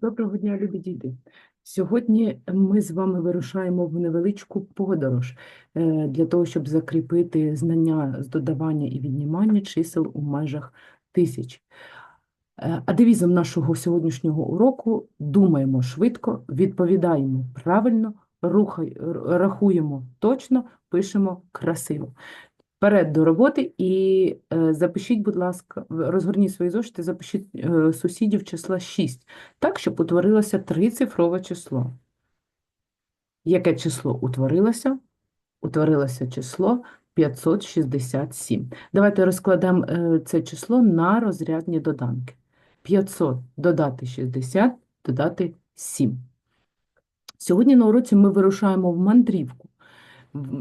Доброго дня, любі діти! Сьогодні ми з вами вирушаємо в невеличку подорож е, для того, щоб закріпити знання з додавання і віднімання чисел у межах тисяч. Е, А девізом нашого сьогоднішнього уроку думаємо швидко, відповідаємо правильно, рухай, рахуємо точно, пишемо красиво. Вперед до роботи і е, запишіть, будь ласка, розгорніть свої зошити, запишіть е, сусідів числа 6, так, щоб утворилося трицифрове число. Яке число утворилося? Утворилося число 567. Давайте розкладемо е, це число на розрядні доданки. 500 додати 60, додати 7. Сьогодні на уроці ми вирушаємо в мандрівку.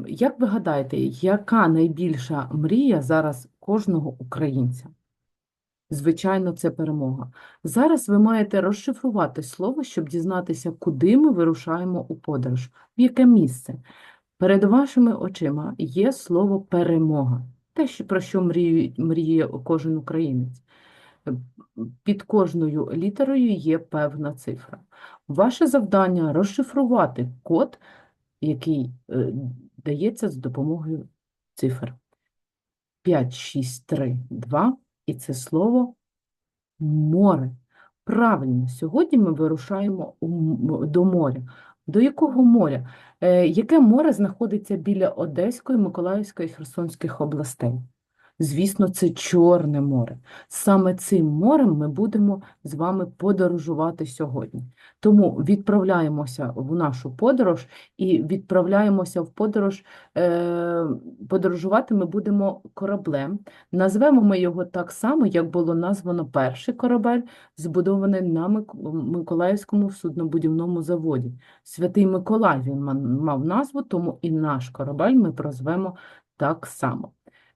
Як ви гадаєте, яка найбільша мрія зараз кожного українця? Звичайно, це перемога. Зараз ви маєте розшифрувати слово, щоб дізнатися, куди ми вирушаємо у подорож, в яке місце. Перед вашими очима є слово перемога, те, про що мріє, мріє кожен українець. Е, Під кожною літерою є певна цифра. Ваше завдання розшифрувати код, який е, дається з допомогою цифр. 5, 6, 3, 2, і це слово море. Правильно, сьогодні ми вирушаємо до моря. До якого моря? Е, яке море знаходиться біля Одеської, Миколаївської і Херсонських областей? Звісно, це Чорне море. Саме цим морем ми будемо з вами подорожувати сьогодні. Тому відправляємося в нашу подорож і відправляємося в подорож. Е, подорожувати ми будемо кораблем. Назвемо ми його так само, як було названо перший корабель, збудований на Мик- Миколаївському суднобудівному заводі. Святий Миколай він мав назву, тому і наш корабель ми прозвемо так само.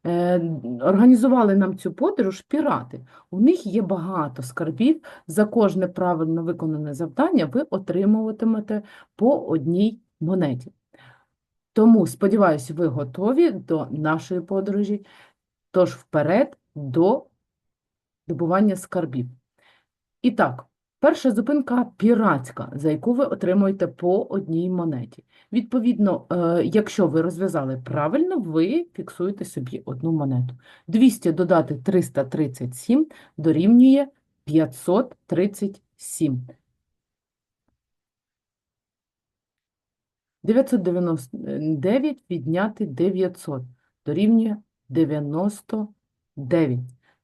Е, Організували нам цю подорож пірати. У них є багато скарбів. За кожне правильно виконане завдання ви отримуватимете по одній монеті. Тому, сподіваюся, ви готові до нашої подорожі. Тож вперед до добування скарбів. І так, перша зупинка піратська, за яку ви отримуєте по одній монеті. Відповідно, е, якщо ви розв'язали правильно, ви фіксуєте собі одну монету. 200 додати 337 дорівнює 537. 999 відняти 900 дорівнює 99.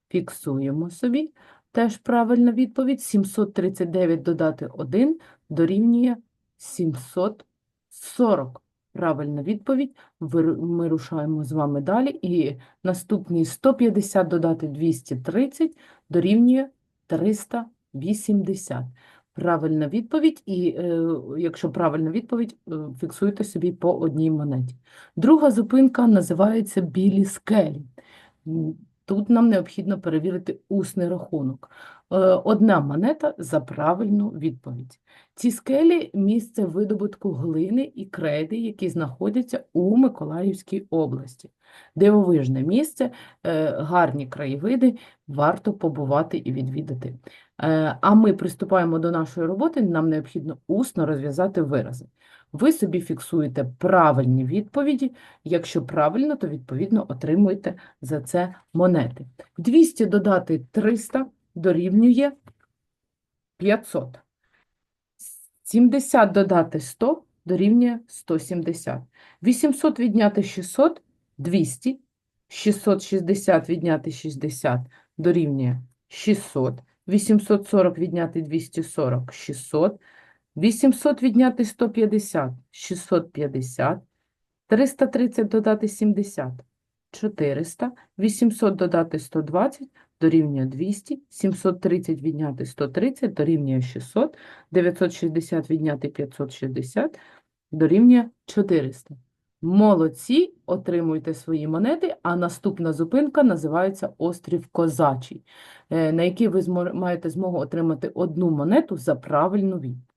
Фіксуємо собі. Теж правильна відповідь. 739 додати 1 дорівнює 740. Правильна відповідь. Ми рушаємо з вами далі. І наступний 150 додати 230 дорівнює 380. Правильна відповідь, і е, якщо правильна відповідь, е, фіксуйте собі по одній монеті. Друга зупинка називається білі скелі. Тут нам необхідно перевірити усний рахунок. Е, Одна монета за правильну відповідь. Ці скелі – місце видобутку глини і крейди, які знаходяться у Миколаївській області. Дивовижне місце, е, гарні краєвиди, варто побувати і відвідати. Е, А ми приступаємо до нашої роботи, нам необхідно усно розв'язати вирази. Ви собі фіксуєте правильні відповіді. Якщо правильно, то відповідно отримуєте за це монети. 200 додати 300 дорівнює 500. 70 додати 100 дорівнює 170. 800 відняти 600 – 200. 660 відняти 60 дорівнює 600. 840 відняти 240 – 600. 800 відняти 150 – 650. 330 додати 70 – 400. 800 додати 120 дорівнює 200. 730 відняти 130 дорівнює 600. 960 відняти 560 дорівнює 400. Молодці, отримуйте свої монети, а наступна зупинка називається Острів Козачий, е, на який ви маєте змогу отримати одну монету за правильну відповідь.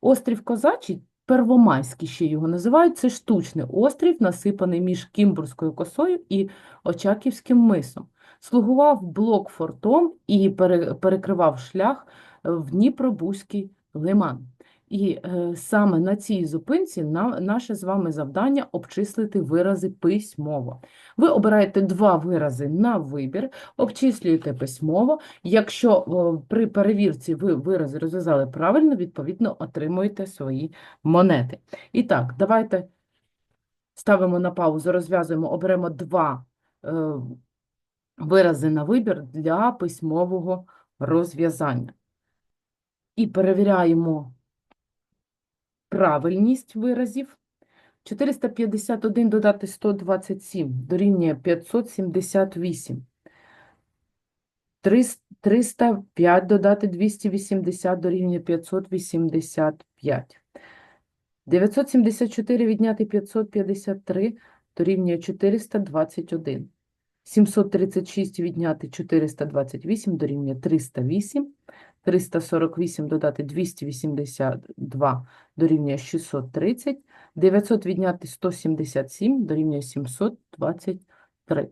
Острів Козачий, Первомайський ще його називають, це штучний острів, насипаний між Кімбурською косою і Очаківським мисом. Слугував блок-фортом і пере- перекривав шлях в Дніпробузький лиман. І е, саме на цій зупинці на, наше з вами завдання обчислити вирази письмово. Ви обираєте два вирази на вибір, обчислюєте письмово. Якщо при перевірці ви вирази розв'язали правильно, відповідно отримуєте свої монети. І так, давайте ставимо на паузу, розв'язуємо, оберемо два е, вирази на вибір для письмового розв'язання. І перевіряємо правильність виразів. 451 додати 127 дорівнює 578. 305 додати 280 дорівнює 585. 974 відняти 553 дорівнює 421. 736 відняти 428 дорівнює 308. 348 додати 282 дорівнює 630. 900 відняти 177 дорівнює 723.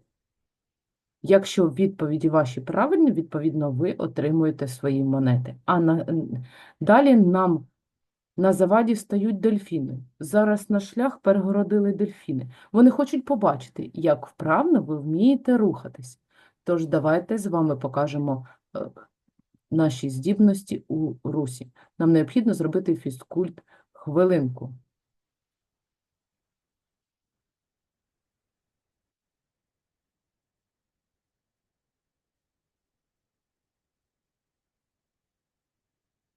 Якщо відповіді ваші правильні, відповідно, ви отримуєте свої монети. А на, далі нам на заваді стають дельфіни. Зараз на шлях перегородили дельфіни. Вони хочуть побачити, як вправно ви вмієте рухатись. Тож давайте з вами покажемо е, наші здібності у русі. Нам необхідно зробити фізкульт хвилинку.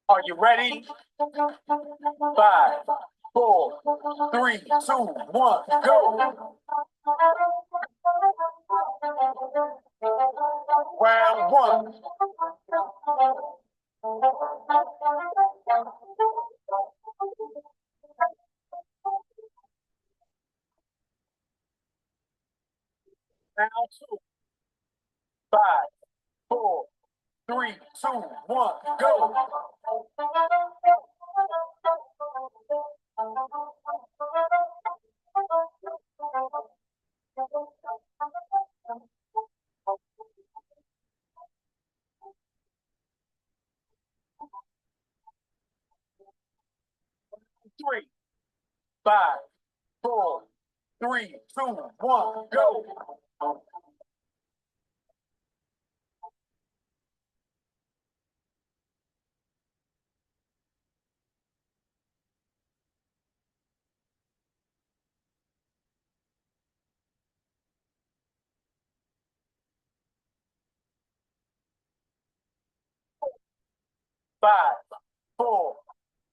Are you ready? Five, four, three, two, one, go. Round one. Round two. Five, four, three, two, one, go. Three, five, four, three, two, one, go. Five, four,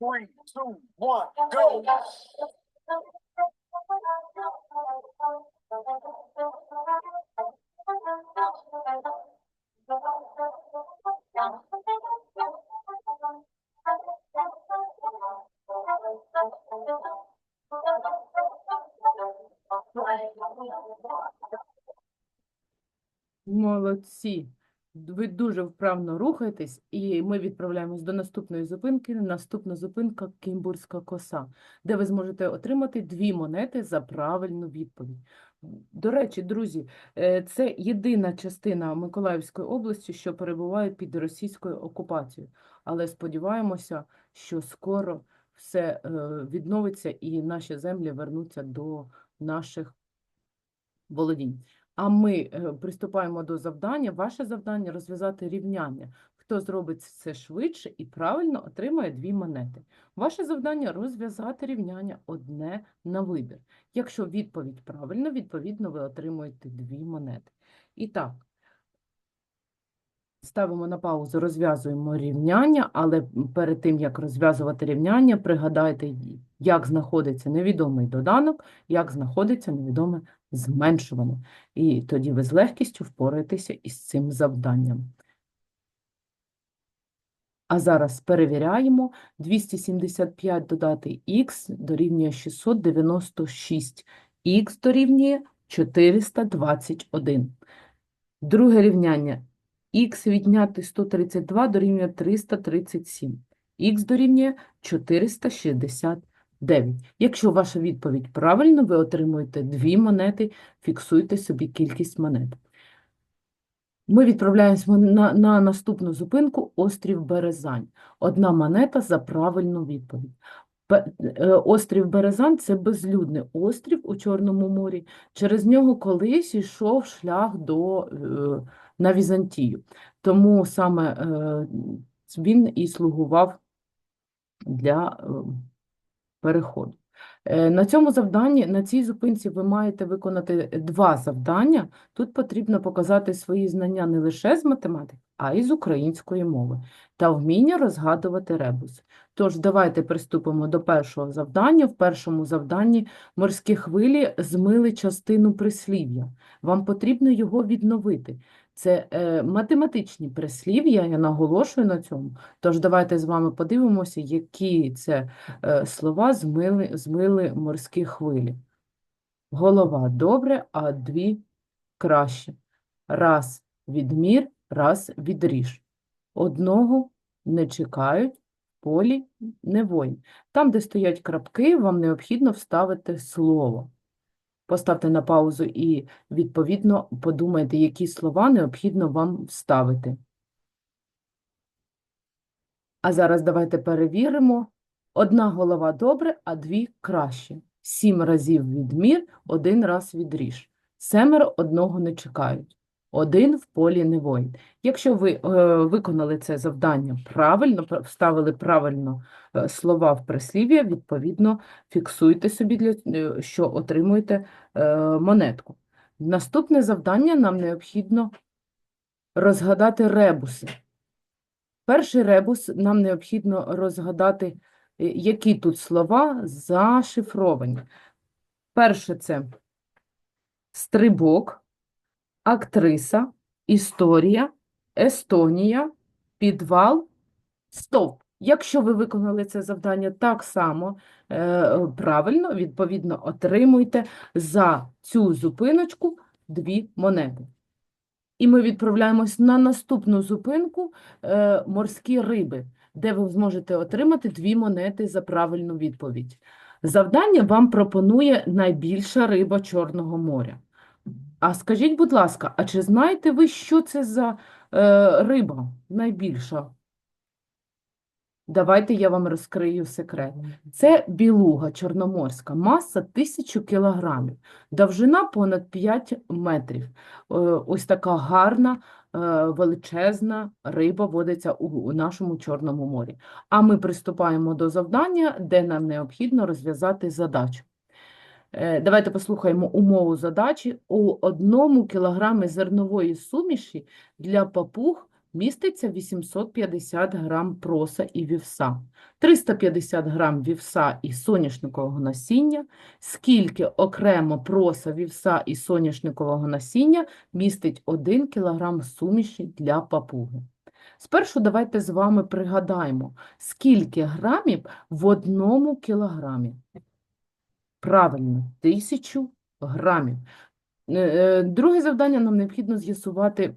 Three, two, one, go. Молодці. Ви дуже вправно рухаєтесь, і ми відправляємось до наступної зупинки. Наступна зупинка Кімбурська коса, де ви зможете отримати дві монети за правильну відповідь. До речі, друзі, е, це єдина частина Миколаївської області, що перебуває під російською окупацією. Але сподіваємося, що скоро все е, відновиться і наші землі вернуться до наших володінь. А ми е, приступаємо до завдання. Ваше завдання розв'язати рівняння. Хто зробить це швидше і правильно отримає дві монети. Ваше завдання розв'язати рівняння одне на вибір. Якщо відповідь правильна, відповідно ви отримуєте дві монети. І так, ставимо на паузу, розв'язуємо рівняння, але перед тим, як розв'язувати рівняння, пригадайте, як знаходиться невідомий доданок, як знаходиться невідоме зменшуване. І тоді ви з легкістю впораєтеся із цим завданням. А зараз перевіряємо. 275 додати х дорівнює 696. Х дорівнює 421. Друге рівняння. Х відняти 132 дорівнює 337. Х дорівнює 469. Якщо ваша відповідь правильна, ви отримуєте дві монети, фіксуйте собі кількість монет. Ми відправляємося на, на наступну зупинку острів Березань. Одна монета за правильну відповідь. Е, Острів Березань – це безлюдний острів у Чорному морі. Через нього колись йшов шлях до, е, на Візантію. Тому саме е, він і слугував для переходу. Е, На цьому завданні, на цій зупинці ви маєте виконати два завдання. Тут потрібно показати свої знання не лише з математики, а й з української мови та вміння розгадувати ребуси. Тож давайте приступимо до першого завдання. В першому завданні морські хвилі змили частину прислів'я. Вам потрібно його відновити. Це е, математичні прислів'я, я наголошую на цьому. Тож давайте з вами подивимося, які це е, слова змили, змили морські хвилі. Голова добре, а дві краще. Раз відмір, раз відріж. Одного не чекають, полі не воїн. Там, де стоять крапки, вам необхідно вставити слово. Поставте на паузу і, відповідно, подумайте, які слова необхідно вам вставити. А зараз давайте перевіримо. Одна голова добре, а дві краще. Сім разів відмір, один раз відріж. Семеро одного не чекають. Один в полі не воїн. Якщо ви е, виконали це завдання правильно, вставили правильно е, слова в прислів'я, відповідно, фіксуйте собі, для, е, що отримуєте е, монетку. Наступне завдання нам необхідно розгадати ребуси. Перший ребус нам необхідно розгадати, е, які тут слова зашифровані. Перше це стрибок, актриса, історія, Естонія, підвал, стовп. Якщо ви виконали це завдання так само е, правильно, відповідно, отримуйте за цю зупиночку дві монети. І ми відправляємось на наступну зупинку е, морські риби, де ви зможете отримати дві монети за правильну відповідь. Завдання вам пропонує найбільша риба Чорного моря. А скажіть, будь ласка, а чи знаєте ви, що це за е, риба найбільша? Давайте я вам розкрию секрет. Це білуга чорноморська, маса 1000 кілограмів, довжина понад 5 метрів. Е, Ось така гарна, е, величезна риба водиться у у нашому Чорному морі. А ми приступаємо до завдання, де нам необхідно розв'язати задачу. Е, Давайте послухаємо умову задачі. У одному кілограмі зернової суміші для папуг міститься 850 грам проса і вівса, 350 грам вівса і соняшникового насіння. Скільки окремо проса, вівса і соняшникового насіння містить 1 кілограм суміші для папуги? Спершу давайте з вами пригадаємо, скільки грамів в одному кілограмі. Правильно, тисячу грамів. Е, е, Друге завдання нам необхідно з'ясувати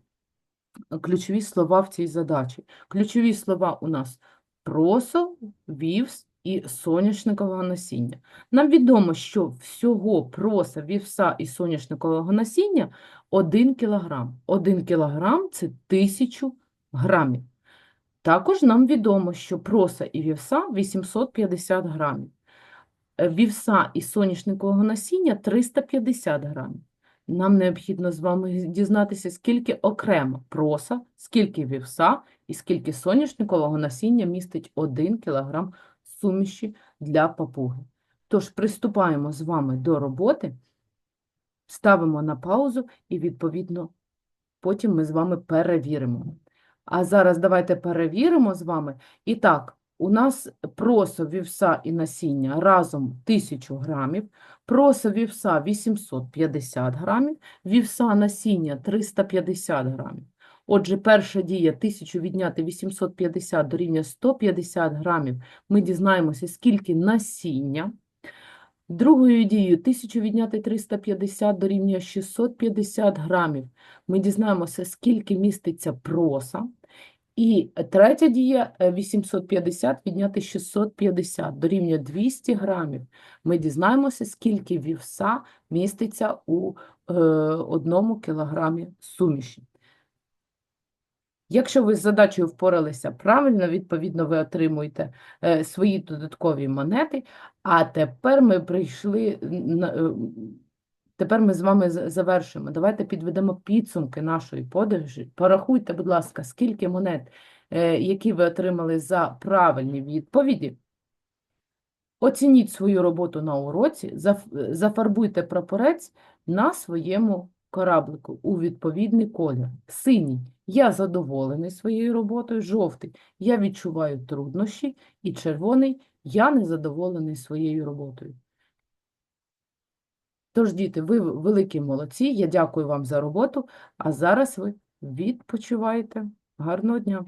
ключові слова в цій задачі. Ключові слова у нас просо, вівс і соняшникового насіння. Нам відомо, що всього проса, вівса і соняшникового насіння 1 кілограм. 1 кілограм – це 1000 грамів. Також нам відомо, що проса і вівса 850 грамів. Вівса і соняшникового насіння 350 грамів. Нам необхідно з вами дізнатися, скільки окремо проса, скільки вівса і скільки соняшникового насіння містить 1 кг суміші для папуги. Тож приступаємо з вами до роботи, ставимо на паузу і, відповідно, потім ми з вами перевіримо. А зараз давайте перевіримо з вами. І так, у нас просо, вівса і насіння разом 1000 грамів, просо, вівса 850 грамів, вівса насіння 350 грамів. Отже, перша дія 1000 відняти 850 дорівнює 150 грамів. Ми дізнаємося, скільки насіння. Другою дією 1000 відняти 350 дорівнює 650 грамів. Ми дізнаємося, скільки міститься проса. І третя дія е, 850 відняти 650 дорівнює 200 грамів. Ми дізнаємося, скільки вівса міститься у е, одному кілограмі суміші. Якщо ви з задачею впоралися правильно, відповідно, ви отримуєте е, свої додаткові монети. А тепер ми прийшли е, Тепер ми з вами з- завершимо. Давайте підведемо підсумки нашої подорожі. Порахуйте, будь ласка, скільки монет, е, які ви отримали за правильні відповіді. Оцініть свою роботу на уроці, зафарбуйте прапорець на своєму кораблику у відповідний колір. Синій – я задоволений своєю роботою, жовтий – я відчуваю труднощі, і червоний – я незадоволений своєю роботою. Тож, діти, ви великі молодці, я дякую вам за роботу, а зараз ви відпочиваєте. Гарного дня!